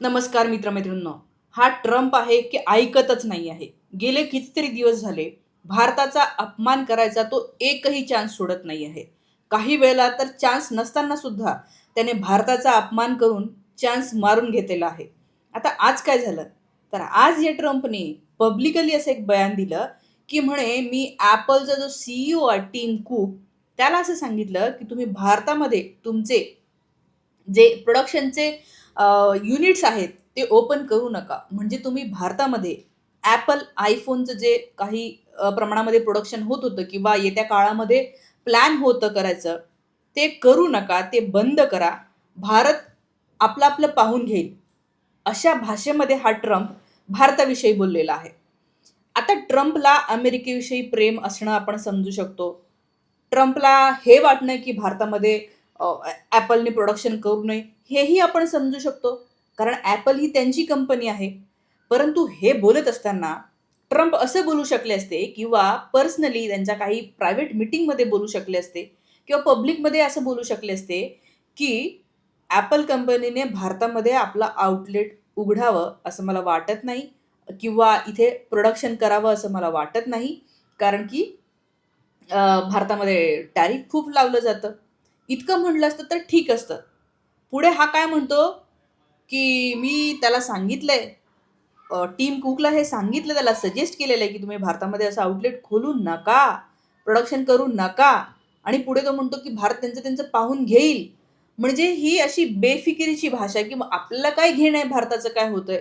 नमस्कार मित्रमैत्रिणींनो. हा ट्रम्प आहे की ऐकतच नाही आहे. गेले कितीतरी दिवस झाले भारताचा अपमान करायचा तो एकही चान्स सोडत नाही आहे. काही वेळेला तर चान्स नसताना सुद्धा त्याने भारताचा अपमान करून चान्स मारून घेतलेला आहे. आता आज काय झालं? तर आज या ट्रम्पने पब्लिकली असं एक बयान दिलं की म्हणे मी ॲपलचा जो सीईओ आहे टीम कूक त्याला असं सांगितलं की तुम्ही भारतामध्ये तुमचे जे प्रोडक्शनचे युनिट्स आहेत ते ओपन करू नका. म्हणजे तुम्ही भारतामध्ये ॲपल आयफोनचं जे काही प्रमाणामध्ये प्रोडक्शन होत होतं किंवा येत्या काळामध्ये प्लॅन होतं करायचं ते करू नका ते बंद करा. भारत आपलं आपलं पाहून घेईल. अशा भाषेमध्ये हा ट्रम्प भारताविषयी बोललेला आहे. आता ट्रम्पला अमेरिकेविषयी प्रेम असणं आपण समजू शकतो. ट्रम्पला हे वाटणं की भारतामध्ये ॲपलने प्रोडक्शन करू नये हेही आपण समजू शकतो. कारण ॲपल ही त्यांची कंपनी आहे. परंतु हे बोलत असताना ट्रम्प असं बोलू शकले असते किंवा पर्सनली त्यांच्या काही प्रायव्हेट मिटिंगमध्ये बोलू शकले असते किंवा पब्लिकमध्ये असं बोलू शकले असते की ॲपल कंपनीने भारतामध्ये आपलं आउटलेट उघडावं असं मला वाटत नाही किंवा इथे प्रोडक्शन करावं असं मला वाटत नाही. कारण की भारतामध्ये टॅरिफ खूप लावलं जातं. इतकं म्हणलं असतं तर ठीक असतं. पुढे हा काय म्हणतो की मी त्याला सांगितलंय टीम कुकला हे सांगितलं त्याला सजेस्ट केलेलं आहे की तुम्ही भारतामध्ये असं आउटलेट खोलू नका प्रोडक्शन करू नका. आणि पुढे तो म्हणतो की भारत त्यांचं त्यांचं पाहून घेईल. म्हणजे ही अशी बेफिकिरीची भाषा की मग आपल्याला काय घेणं आहे भारताचं काय होतंय?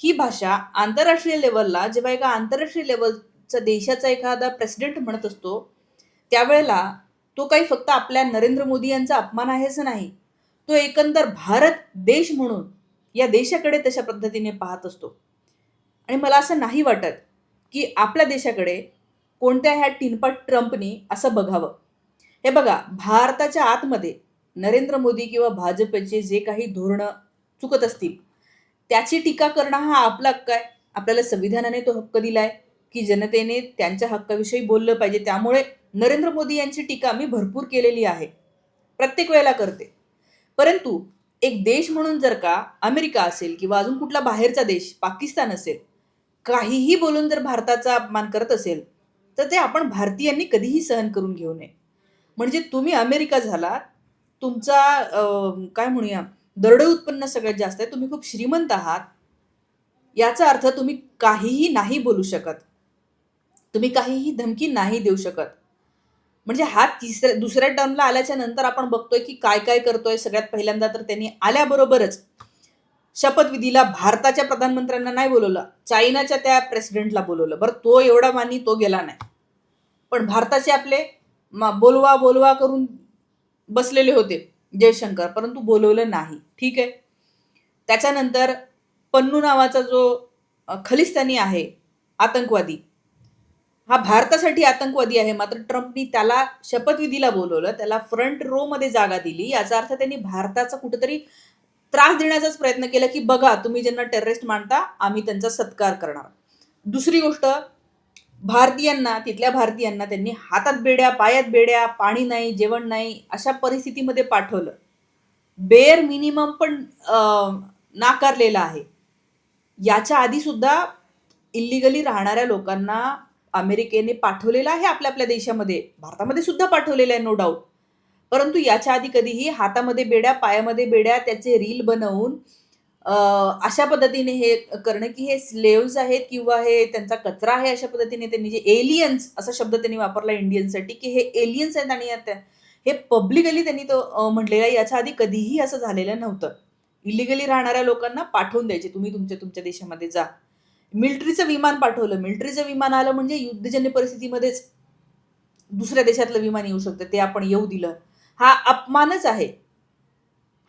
ही भाषा आंतरराष्ट्रीय लेवलला जेव्हा एका आंतरराष्ट्रीय लेवलचा देशाचा एखादा प्रेसिडेंट म्हणत असतो त्यावेळेला तो काही फक्त आपल्या नरेंद्र मोदी यांचा अपमान आहे असं नाही. तो एकंदर भारत देश म्हणून या देशाकडे तशा पद्धतीने पाहत असतो. आणि मला असं नाही वाटत की आपल्या देशाकडे कोणत्या ह्या टिनपट ट्रम्पनी असं बघावं. हे बघा भारताच्या आतमध्ये नरेंद्र मोदी किंवा भाजपचे जे काही धोरणं चुकत असतील त्याची टीका करणं हा आपला हक्क आहे. आपल्याला संविधानाने तो हक्क दिला आहे की जनतेने त्यांच्या हक्काविषयी बोललं पाहिजे. त्यामुळे नरेंद्र मोदी यांची टीका मी भरपूर केलेली आहे. प्रत्येक वेळेला करते. परंतु एक देश म्हणून जर का अमेरिका असेल किंवा अजून कुठला बाहेरचा देश पाकिस्तान असेल काहीही बोलून जर भारताचा अपमान करत असेल तर ते आपण भारतीयांनी कधीही सहन करून घेऊ नये. म्हणजे तुम्ही अमेरिका झालात तुमचा काय म्हणूया दरडे उत्पन्न सगळ्यात जास्त आहे तुम्ही खूप श्रीमंत आहात याचा अर्थ तुम्ही काहीही नाही बोलू शकत. तुम्ही काहीही धमकी नाही देऊ शकत. म्हणजे हा तिसऱ्या दुसऱ्या टर्मला आल्याच्यानंतर आपण बघतोय की काय काय करतोय. सगळ्यात पहिल्यांदा तर त्यांनी आल्याबरोबरच शपथविधीला भारताच्या प्रधानमंत्र्यांना नाही बोलवलं चायनाच्या त्या प्रेसिडेंटला बोलवलं. बरं तो एवढा मानी तो गेला नाही. पण भारताचे आपले मा- बोलवा बोलवा करून बसलेले होते जयशंकर परंतु बोलवलं नाही. ठीक आहे? त्याच्यानंतर पन्नू नावाचा जो खलिस्तानी आहे आतंकवादी हा भारतासाठी आतंकवादी आहे. मात्र ट्रम्पनी त्याला शपथविधीला बोलवलं. त्याला फ्रंट रो मध्ये जागा दिली. याचा अर्थ त्यांनी भारताचा कुठेतरी त्रास देण्याचाच प्रयत्न केला की बघा तुम्ही ज्यांना टेररिस्ट मानता आम्ही त्यांचा सत्कार करणार. दुसरी गोष्ट भारतीयांना तिथल्या भारतीयांना त्यांनी हातात बेड्या पायात बेड्या पाणी नाही जेवण नाही अशा परिस्थितीमध्ये पाठवलं. बेअर मिनिमम पण नाकारलेला आहे. याच्या आधी सुद्धा इल्लिगली राहणाऱ्या लोकांना अमेरिकेने पाठवलेलं आहे आपल्या आपल्या देशामध्ये. भारतामध्ये सुद्धा पाठवलेलं आहे नो डाऊट परंतु याच्या आधी कधीही हातामध्ये बेड्या पायामध्ये बेड्या त्याचे रील बनवून अशा पद्धतीने हे करणं की हे स्लेव्स आहेत किंवा हे त्यांचा कचरा आहे अशा पद्धतीने त्यांनी जे एलियन्स असा शब्द त्यांनी वापरला इंडियनसाठी की हे एलियन्स आहेत आणि हे पब्लिकली त्यांनी तो म्हटलेला म्हटलेलं आहे. याच्या आधी कधीही असं झालेलं नव्हतं. इलिगली राहणाऱ्या लोकांना पाठवून द्यायचे तुम्ही तुमच्या तुमच्या देशामध्ये जा. मिलिटरीचं विमान पाठवलं. मिलिटरीचं विमान आलं म्हणजे युद्धजन्य परिस्थितीमध्येच दुसऱ्या देशातलं विमान येऊ शकतं. ते आपण येऊ दिलं. हा अपमानच आहे.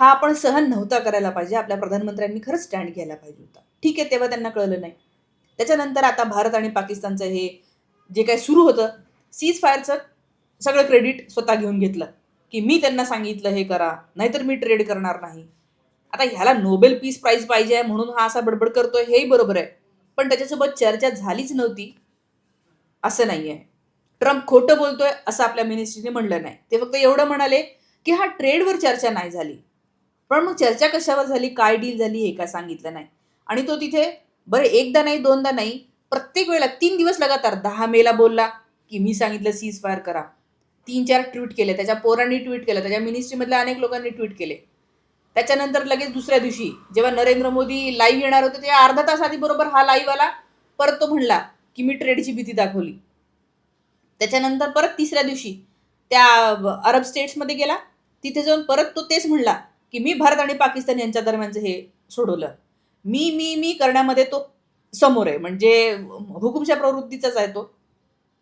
हा आपण सहन नव्हता करायला पाहिजे. आपल्या प्रधानमंत्र्यांनी खरंच स्टँड घ्यायला पाहिजे होता. ठीक आहे तेव्हा त्यांना कळलं नाही. त्याच्यानंतर आता भारत आणि पाकिस्तानचं हे जे काय सुरू होतं सीज फायरचं सगळं क्रेडिट स्वतः घेऊन घेतलं. की मी त्यांना सांगितलं हे करा नाहीतर मी ट्रेड करणार नाही. आता ह्याला नोबेल पीस प्राइज पाहिजे आहे म्हणून हा असा बडबड करतोय हेही बरोबर आहे. पण त्याच्यासोबत चर्चा झालीच नव्हती. असं नाही आहे ट्रम्प खोटं बोलतोय असं आपल्या मिनिस्ट्रीने म्हणलं नाही. ते फक्त एवढं म्हणाले की हा ट्रेडवर चर्चा नाही झाली. पण मग चर्चा कशावर झाली? काय डील झाली हे काय सांगितलं नाही. आणि तो तिथे बरं एकदा नाही दोनदा नाही प्रत्येक वेळेला तीन दिवस लगातार दहा मेला बोलला की मी सांगितलं सीज फायर करा. तीन चार ट्विट केले त्याच्या पोरांनी ट्विट केलं त्याच्या मिनिस्ट्रीमधल्या अनेक लोकांनी ट्विट केले. त्याच्यानंतर लगेच दुसऱ्या दिवशी जेव्हा नरेंद्र मोदी लाईव्ह येणार होते तेव्हा अर्धा तास आधी बरोबर हा लाईव्ह आला. परत तो म्हणला की मी ट्रेडची भीती दाखवली. त्याच्यानंतर परत तिसऱ्या दिवशी त्या अरब स्टेट्समध्ये गेला. तिथे जाऊन परत तो तेच म्हणला की मी भारत आणि पाकिस्तान यांच्या दरम्यानचं हे सोडवलं. मी मी मी करण्यामध्ये तो समोर आहे. म्हणजे हुकुमशा प्रवृत्तीचाच आहे तो.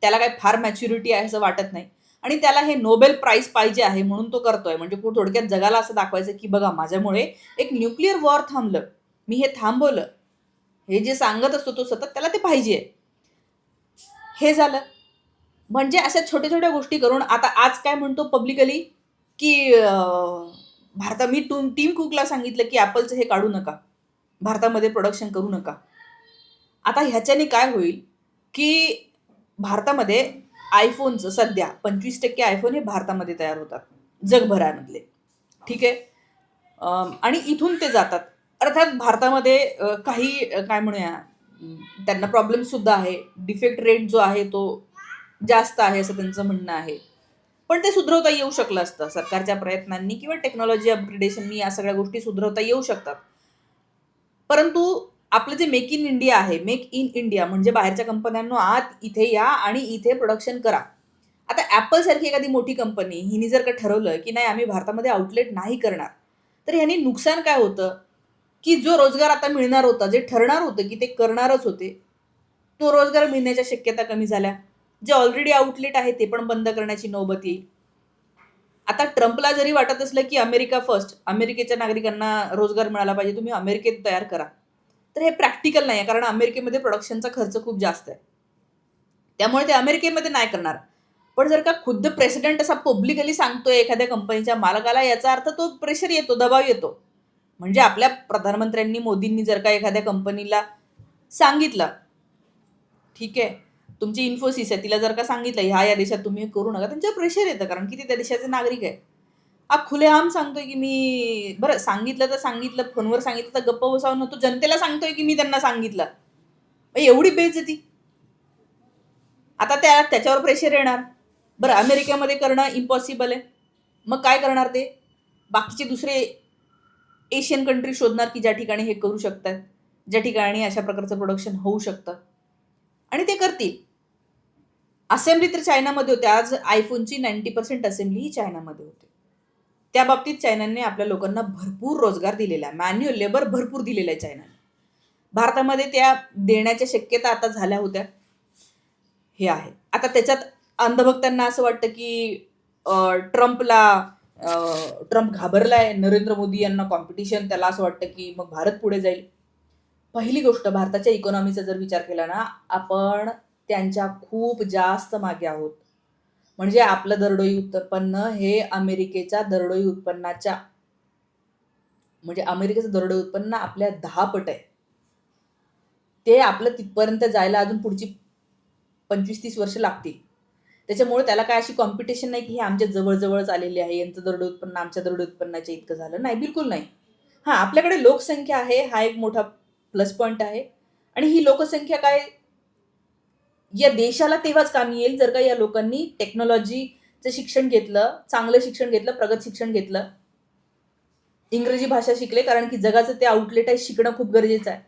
त्याला काय फार मॅच्युरिटी आहे असं वाटत नाही. आणि त्याला हे नोबेल प्राईज पाहिजे आहे म्हणून तो करतोय. म्हणजे थोडक्यात जगाला असं दाखवायचं की बघा माझ्यामुळे एक न्यूक्लिअर वॉर थांबलं. मी हे थांबवलं. हे जे सांगत असतो तो सतत त्याला ते पाहिजे. हे झालं. म्हणजे अशा छोट्या छोट्या गोष्टी करून आता आज काय म्हणतो पब्लिकली की भारता मी टू टीम कुकला सांगितलं की ॲपलचं हे काढू नका. भारतामध्ये प्रोडक्शन करू नका. आता ह्याच्याने काय होईल की भारतामध्ये आयफोनचं सध्या पंचवीस टक्के आयफोन हे भारतामध्ये तयार होतात जगभरामधले. ठीक आहे? आणि इथून ते जातात. अर्थात भारतामध्ये काही काय म्हणूया त्यांना प्रॉब्लेमसुद्धा आहे. डिफेक्ट रेट जो आहे तो जास्त आहे असं त्यांचं म्हणणं आहे. पण ते सुधरवता येऊ शकलं असतं सरकारच्या प्रयत्नांनी किंवा टेक्नॉलॉजी अपग्रेडेशननी या सगळ्या गोष्टी सुधरवता येऊ शकतात. परंतु आपलं जे मेक इन इंडिया आहे मेक इन इंडिया म्हणजे बाहेरच्या कंपन्यांना आत इथे या आणि इथे प्रोडक्शन करा. आता ॲपल सारखी एखादी मोठी कंपनी हिने जर का ठरवलं की नाही आम्ही भारतामध्ये आउटलेट नाही करणार तर ह्याने नुकसान काय होतं? की जो रोजगार आता मिळणार होता जे ठरणार होतं की ते करणारच होते तो रोजगार मिळण्याच्या शक्यता कमी झाल्या. जे ऑलरेडी आउटलेट आहे ते पण बंद करण्याची नौबत येईल. आता ट्रम्पला जरी वाटत असलं की अमेरिका फर्स्ट अमेरिकेच्या नागरिकांना रोजगार मिळाला पाहिजे तुम्ही अमेरिकेत तयार करा. तर हे प्रॅक्टिकल नाही आहे कारण अमेरिकेमध्ये प्रोडक्शनचा खर्च खूप जास्त आहे. त्यामुळे ते अमेरिकेमध्ये नाही करणार. पण जर का खुद्द प्रेसिडेंट असा पब्लिकली सांगतोय एखाद्या कंपनीच्या मालकाला याचा अर्थ तो प्रेशर येतो दबाव येतो. म्हणजे आपल्या प्रधानमंत्र्यांनी मोदींनी जर का एखाद्या कंपनीला सांगितलं ठीक आहे तुमची इन्फोसिस आहे तिला जर का सांगितलं ह्या या देशात तुम्ही करू नका त्यांच्यावर प्रेशर येतं कारण की ते त्या देशाचे नागरिक आहे. हा खुलेआम सांगतोय की मी बरं सांगितलं तर सांगितलं फोनवर सांगितलं तर गप्प बसावं तो जनतेला सांगतोय की मी त्यांना सांगितलं. एवढी बेजती आता त्या त्याच्यावर प्रेशर येणार. बरं अमेरिकेमध्ये करणं इम्पॉसिबल आहे. मग काय करणार ते? बाकीचे दुसरे एशियन कंट्री शोधणार की ज्या ठिकाणी हे करू शकतात ज्या ठिकाणी अशा प्रकारचं प्रोडक्शन होऊ शकतं. आणि ते करतील. असेंब्ली तर चायनामध्ये होते. आज आयफोनची नाईन्टी पर्सेंट असेंब्ली ही चायनामध्ये होते. त्या बाबतीत चायनाने आपल्या लोकांना भरपूर रोजगार दिलेला आहे. मॅन्युअल लेबर भरपूर दिलेला आहे चायनाने भारतामध्ये त्या देण्याच्या शक्यता आता झाल्या होत्या. हे आहे. आता त्याच्यात अंधभक्तांना असं वाटतं की ट्रम्पला ट्रम्प ट्रम्प घाबरलाय नरेंद्र मोदी यांना कॉम्पिटिशन त्याला असं वाटतं की मग भारत पुढे जाईल. पहिली गोष्ट भारताच्या इकॉनॉमीचा जर विचार केला ना आपण त्यांच्या खूप जास्त मागे आहोत. म्हणजे आपलं दरडोई उत्पन्न हे अमेरिकेच्या दरडोई उत्पन्नाच्या म्हणजे अमेरिकेचं दरडोई उत्पन्न आपल्या दहा पट आहे. ते आपलं तिथपर्यंत जायला अजून पुढची पंचवीस तीस वर्ष लागतील. त्याच्यामुळे त्याला काय अशी कॉम्पिटिशन नाही की हे आमच्या जवळजवळच आलेले आहे यांचं दरडोई उत्पन्न आमच्या दरडोई उत्पन्नाच्या इतकं झालं. नाही बिलकुल नाही. हां आपल्याकडे लोकसंख्या आहे हा एक मोठा प्लस पॉईंट आहे. आणि ही लोकसंख्या काय या देशाला तेव्हाच कामी येईल जर का या लोकांनी टेक्नॉलॉजीचं शिक्षण घेतलं चांगलं शिक्षण घेतलं प्रगत शिक्षण घेतलं. इंग्रजी भाषा शिकले कारण की जगाचं ते आउटलेट आहे शिकणं खूप गरजेचं आहे.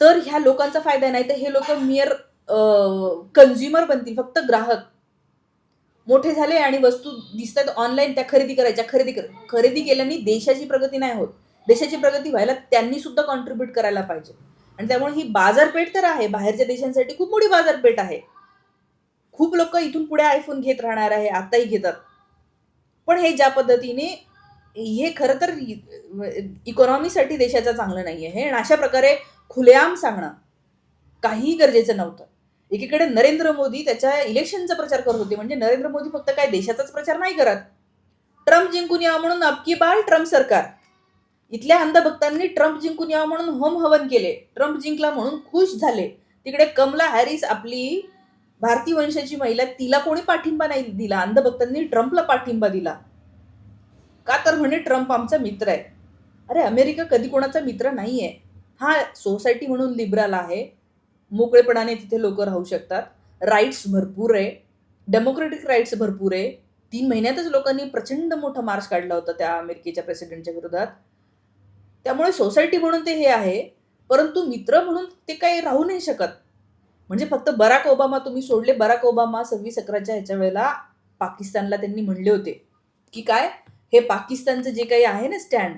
तर ह्या लोकांचा फायदा नाही तर हे लोक मियर कन्झ्युमर बनतील फक्त ग्राहक. मोठे झाले आणि वस्तू दिसतात ऑनलाईन त्या खरेदी करायच्या खरेदी कर खरेदी केल्याने देशाची प्रगती नाही होत. देशाची प्रगती व्हायला त्यांनी सुद्धा कॉन्ट्रीब्युट करायला पाहिजे. आणि त्यामुळे ही बाजारपेठ तर आहे. बाहेरच्या देशांसाठी खूप मोठी बाजारपेठ आहे. खूप लोक इथून पुढे आयफोन घेत राहणार आहे आत्ताही घेतात. पण हे ज्या पद्धतीने हे खरं तर इकॉनॉमीसाठी देशाचं चांगलं नाही आहे आणि अशा प्रकारे खुलेआम सांगणं काहीही गरजेचं नव्हतं. एकीकडे नरेंद्र मोदी त्याच्या इलेक्शनचा प्रचार करत होते. म्हणजे नरेंद्र मोदी फक्त काय देशाचाच प्रचार नाही करत. ट्रम्प जिंकून यावं म्हणून अबकी बार ट्रम्प सरकार. इथल्या अंधभक्तांनी ट्रम्प जिंकून यावं म्हणून होम हवन केले. ट्रम्प जिंकला म्हणून खुश झाले. तिकडे कमला हॅरिस आपली भारतीय वंशाची महिला तिला कोणी पाठिंबा नाही दिला? अंधभक्तांनी ट्रम्पला पाठिंबा दिला. का तर म्हणे ट्रम्प आमचा मित्र आहे. अरे अमेरिका कधी कोणाचा मित्र नाही आहे हा सोसायटी म्हणून लिबरल आहे. मोकळेपणाने तिथे लोक राहू शकतात. राईट्स भरपूर आहे. डेमोक्रेटिक राईट्स भरपूर आहे. तीन महिन्यातच लोकांनी प्रचंड मोठा मार्च काढला होता त्या अमेरिकेच्या प्रेसिडेंटच्या विरोधात. त्यामुळे सोसायटी म्हणून ते हे आहे परंतु मित्र म्हणून ते काही राहू नाही शकत. म्हणजे फक्त बराक ओबामा तुम्ही सोडले बराक ओबामा सव्वीस अकराच्या ह्याच्या वेळेला पाकिस्तानला त्यांनी म्हणले होते. की काय? हे पाकिस्तानचं जे काही आहे ना स्टँड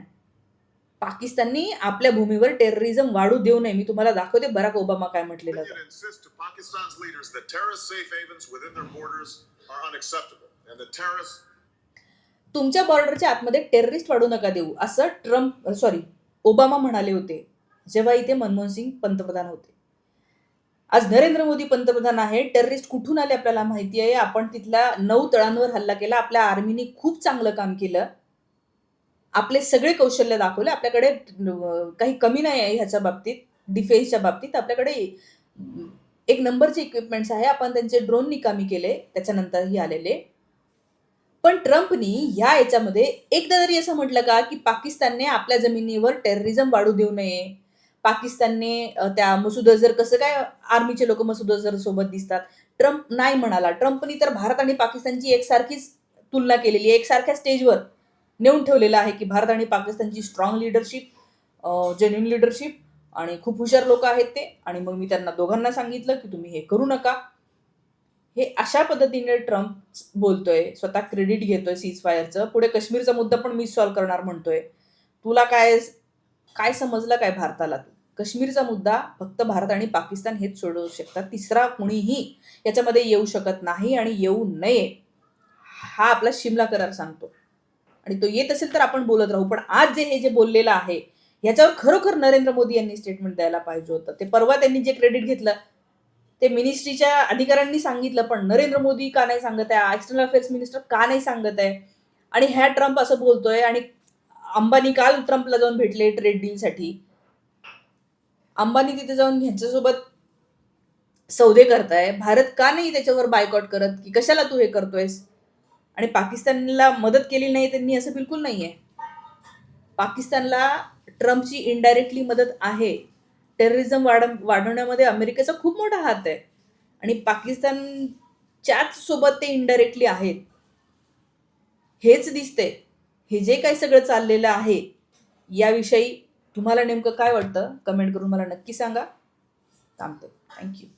पाकिस्ताननी आपल्या भूमीवर टेररिझम वाढू देऊ नये. मी तुम्हाला दाखवते बराक ओबामा काय म्हटलेलं तुमच्या बॉर्डरच्या आतमध्ये टेररिस्ट वाढू नका देऊ. असं ट्रम्प सॉरी ओबामा म्हणाले होते जेव्हा इथे मनमोहन सिंग पंतप्रधान होते. आज नरेंद्र मोदी पंतप्रधान आहे टेररिस्ट कुठून आले आपल्याला माहिती आहे? आपण तिथल्या नऊ तळांवर हल्ला केला आपल्या आर्मीने खूप चांगलं काम केलं. आपले सगळे कौशल्य दाखवले आपल्याकडे काही कमी नाही आहे ह्याच्या बाबतीत डिफेन्सच्या बाबतीत. आपल्याकडे एक नंबरचे इक्विपमेंट्स आहे आपण त्यांचे ड्रोन निकामी केले त्याच्यानंतरही आलेले. पण ट्रम्पनी ह्या याच्यामध्ये एकदा तरी असं म्हटलं का की पाकिस्तानने आपल्या जमिनीवर टेररिझम वाढू देऊ नये. पाकिस्तानने त्या मसूद अझर कसं काय आर्मीचे लोक मसूद अझर सोबत दिसतात? ट्रम्प नाही म्हणाला. ट्रम्पनी तर भारत आणि पाकिस्तानची एकसारखीच तुलना केलेली आहे. एकसारख्या स्टेजवर नेऊन ठेवलेलं आहे की भारत आणि पाकिस्तानची स्ट्रॉंग लिडरशिप जेन्युन लिडरशिप आणि खूप हुशार लोक आहेत ते. आणि मग मी त्यांना दोघांना सांगितलं की तुम्ही हे करू नका. हे अशा पद्धतीने ट्रम्प बोलतोय स्वतः क्रेडिट घेतोय सीज फायरचं पुढे काश्मीरचा मुद्दा पण मी सॉल्व्ह करणार म्हणतोय. तुला काय काय समजलं काय भारताला तू? काश्मीरचा मुद्दा फक्त भारत आणि पाकिस्तान हेच सोडवू शकतात. तिसरा कुणीही याच्यामध्ये येऊ शकत नाही आणि येऊ नये हा आपला शिमला करार सांगतो. आणि तो येत असेल तर आपण बोलत राहू. पण आज जे हे जे बोललेलं आहे याच्यावर खरोखर नरेंद्र मोदी यांनी स्टेटमेंट द्यायला पाहिजे होतं. ते परवा त्यांनी जे क्रेडिट घेतलं ते मिनिस्ट्रीच्या अधिकाऱ्यांनी सांगितलं पण नरेंद्र मोदी का नाही सांगत आहे? एक्सटर्नल अफेअर्स मिनिस्टर का नाही सांगत आहे? आणि ह्या ट्रम्प असं बोलतोय आणि अंबानी काल ट्रम्पला जाऊन भेटले ट्रेड डीलसाठी अंबानी तिथे जाऊन ह्यांच्यासोबत सौदे करताय. भारत का नाही त्याच्यावर बायकॉट करत? की कशाला तू हे करतोयस? आणि पाकिस्तानला मदत केली नाही त्यांनी असं बिलकुल नाही आहे पाकिस्तानला ट्रम्पची इनडायरेक्टली मदत आहे. टेररिझम वाढ वाढवण्यामध्ये अमेरिकेचा खूप मोठा हात आहे. आणि पाकिस्तानच्याच सोबत ते इनडायरेक्टली आहेत. हेच दिसते हे जे काही सगळं चाललेलं आहे याविषयी तुम्हाला नेमकं काय वाटतं? कमेंट करून मला नक्की सांगा. थांबते. थँक्यू